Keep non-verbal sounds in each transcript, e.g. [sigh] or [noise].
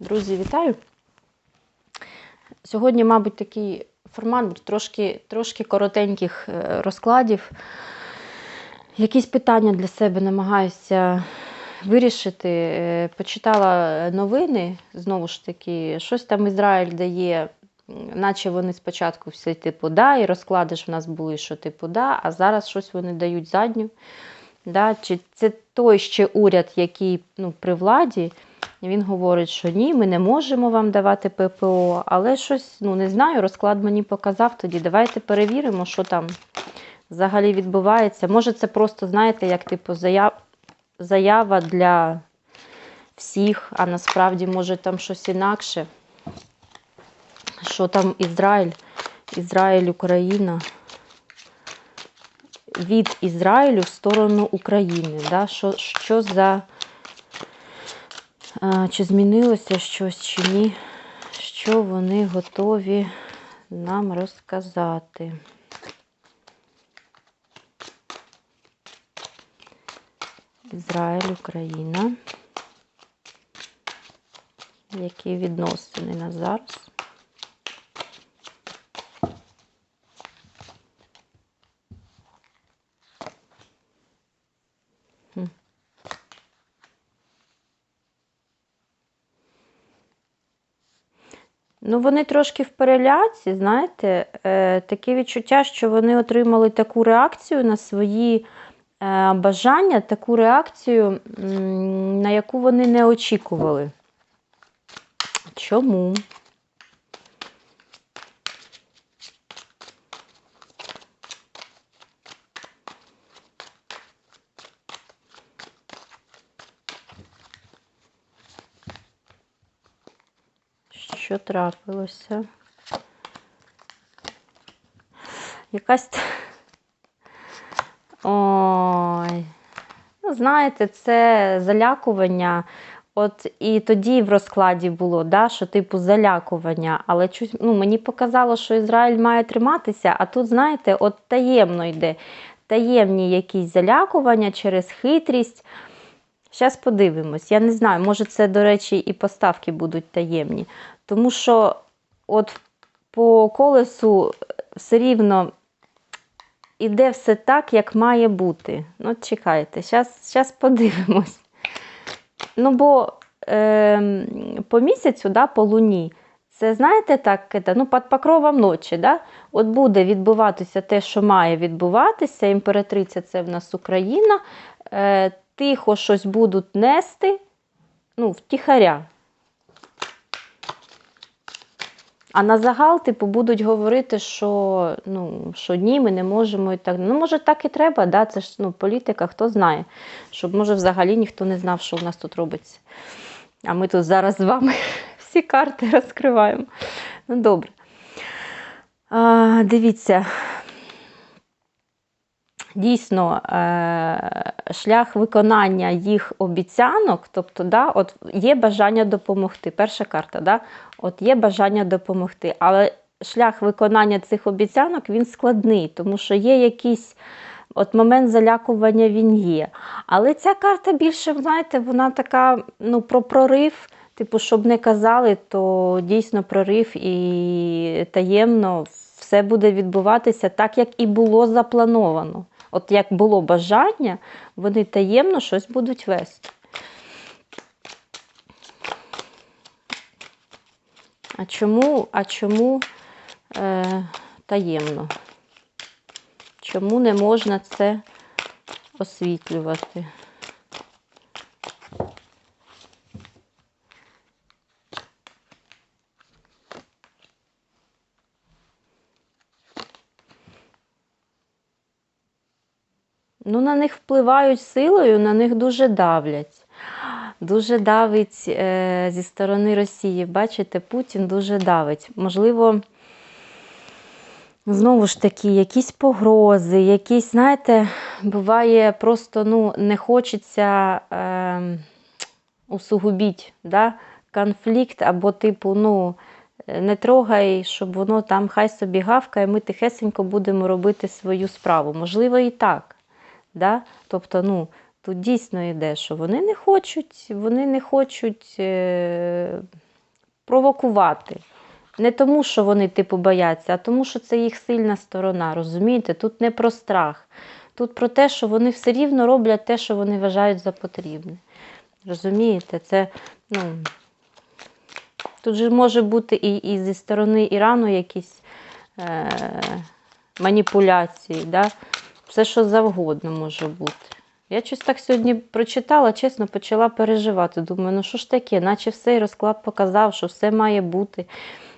Друзі, вітаю! Сьогодні, мабуть, такий формат трошки, трошки коротеньких е, розкладів. Якісь питання для себе намагаюся вирішити. Е, Почитала новини, знову ж таки, щось там Ізраїль дає, наче вони спочатку всі типу да, і розклади ж в нас були, що типу да, а зараз щось вони дають задню. Да? Чи це той ще уряд, який ну, при владі, він говорить, що ні, ми не можемо вам давати ППО, але щось, ну не знаю, розклад мені показав тоді. Давайте перевіримо, що там взагалі відбувається. Може, це просто, знаєте, як типу заяв... заява для всіх, а насправді, може, там щось інакше. Що там Ізраїль, Ізраїль, Україна. Від Ізраїлю в сторону України. Да? Що, що за чи змінилося щось, чи ні, що вони готові нам розказати. Ізраїль, Україна. Які відносини на зараз? Ну, вони трошки в переляці, знаєте, е, таке відчуття, що вони отримали таку реакцію на свої е, бажання, таку реакцію, на яку вони не очікували. Чому? Що трапилося? Якась. Ой. Ну, знаєте, це залякування. От і тоді в розкладі було, да, що типу залякування. Але чусь, ну, мені показало, що Ізраїль має триматися, а тут, знаєте, от таємно йде. Таємні якісь залякування через хитрість. Зараз подивимось. Я не знаю, може це, до речі, і поставки будуть таємні. Тому що от по колесу все рівно іде все так, як має бути. Ну, чекайте, зараз подивимось. Ну, бо е, по місяцю, да, по луні, це, знаєте, так, ну, під покровом ночі, да? от буде відбуватися те, що має відбуватися. Імператриця це в нас Україна. Е, тихо щось будуть нести, ну, втіхаря. А на загал, типу, будуть говорити, що, ну, що ні, ми не можемо і так. Ну, може, так і треба, да? це ж ну, політика, хто знає. Щоб, може, взагалі ніхто не знав, що в нас тут робиться. А ми тут зараз з вами [laughs] всі карти розкриваємо. Ну, добре. А, дивіться. Дійсно, е, шлях виконання їх обіцянок, тобто, да, от є бажання допомогти. Перша карта, да, от є бажання допомогти, але шлях виконання цих обіцянок він складний, тому що є якийсь от момент залякування він є. Але ця карта більше, знаєте, вона така ну, про прорив. Типу, щоб не казали, то дійсно прорив і таємно все буде відбуватися так, як і було заплановано. От як було бажання, вони таємно щось будуть вести. А чому, а чому е, таємно? Чому не можна це освітлювати? Ну, на них впливають силою, на них дуже давлять. Дуже давить е, зі сторони Росії. Бачите, Путін дуже давить. Можливо, знову ж таки, якісь погрози, якісь, знаєте, буває, просто ну, не хочеться е, усугубіть да, конфлікт, або, типу, ну, не трогай, щоб воно там хай собі гавкає, ми тихесенько будемо робити свою справу. Можливо, і так. Да? Тобто, ну, тут дійсно йде, що вони не хочуть, вони не хочуть е, провокувати. Не тому, що вони типу бояться, а тому, що це їх сильна сторона. Розумієте? Тут не про страх. Тут про те, що вони все рівно роблять те, що вони вважають за потрібне. Розумієте, це, ну, тут же може бути і, і зі сторони Ірану якісь е, маніпуляції, да? Все, що завгодно може бути. Я щось так сьогодні прочитала, чесно, почала переживати. Думаю, ну що ж таке, наче все і розклад показав, що все має бути.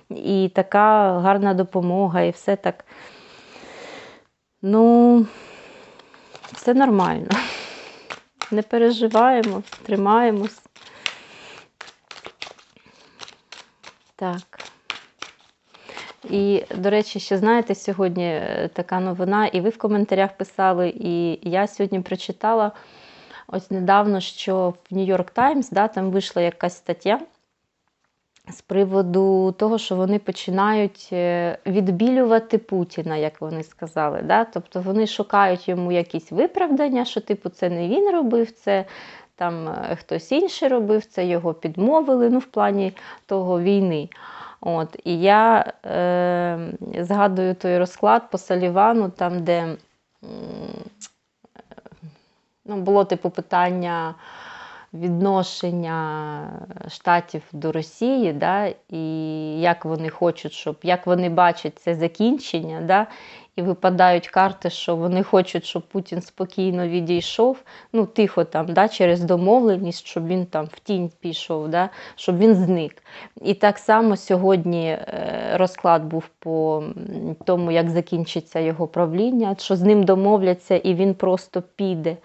І така гарна допомога, і все так. Ну, все нормально. Не переживаємо, тримаємось. Так. І, до речі, ще знаєте, сьогодні е, така новина, і ви в коментарях писали, і я сьогодні прочитала ось недавно, що в Нью-Йорк Таймс да, там вийшла якась стаття з приводу того, що вони починають е, відбілювати Путіна, як вони сказали. Да? Тобто вони шукають йому якісь виправдання, що типу це не він робив, це там е, хтось інший робив, це його підмовили, ну в плані того війни. От, і я е, згадую той розклад по Салівану, там, де ну, було типу питання відношення штатів до Росії, да, і як вони хочуть, щоб як вони бачать це закінчення, да, і випадають карти, що вони хочуть, щоб Путін спокійно відійшов, ну тихо там, да, через домовленість, щоб він там в тінь пішов, да, щоб він зник. І так само сьогодні е, розклад був по тому, як закінчиться його правління, що з ним домовляться і він просто піде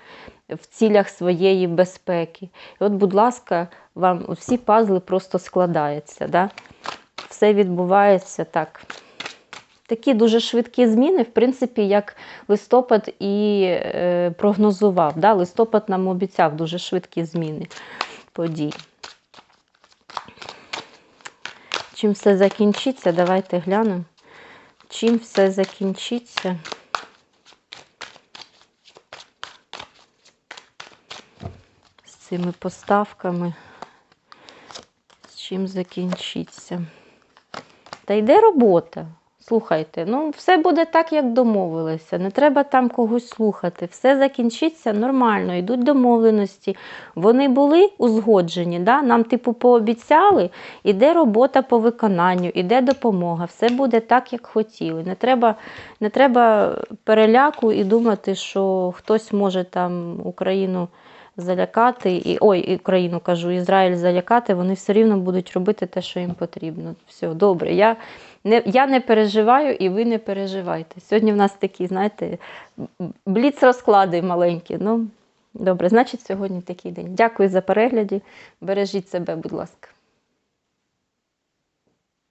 в цілях своєї безпеки. І от, будь ласка, вам всі пазли просто складаються. Да? Все відбувається так. Такі дуже швидкі зміни, в принципі, як листопад і е, прогнозував. Да? Листопад нам обіцяв дуже швидкі зміни подій. Чим все закінчиться, давайте глянемо. Чим все закінчиться. Цими поставками. З чим закінчиться. Та йде робота. Слухайте, ну все буде так, як домовилися. Не треба там когось слухати. Все закінчиться нормально, йдуть домовленості. Вони були узгоджені. Да? Нам, типу, пообіцяли, іде робота по виконанню, іде допомога. Все буде так, як хотіли. Не треба, не треба переляку і думати, що хтось може там Україну залякати, і ой, Україну кажу, Ізраїль залякати, вони все рівно будуть робити те, що їм потрібно. Все, добре. Я не, я не переживаю і ви не переживайте. Сьогодні в нас такі, знаєте, бліц розклади маленькі. Ну, добре, значить, сьогодні такий день. Дякую за перегляді. Бережіть себе, будь ласка.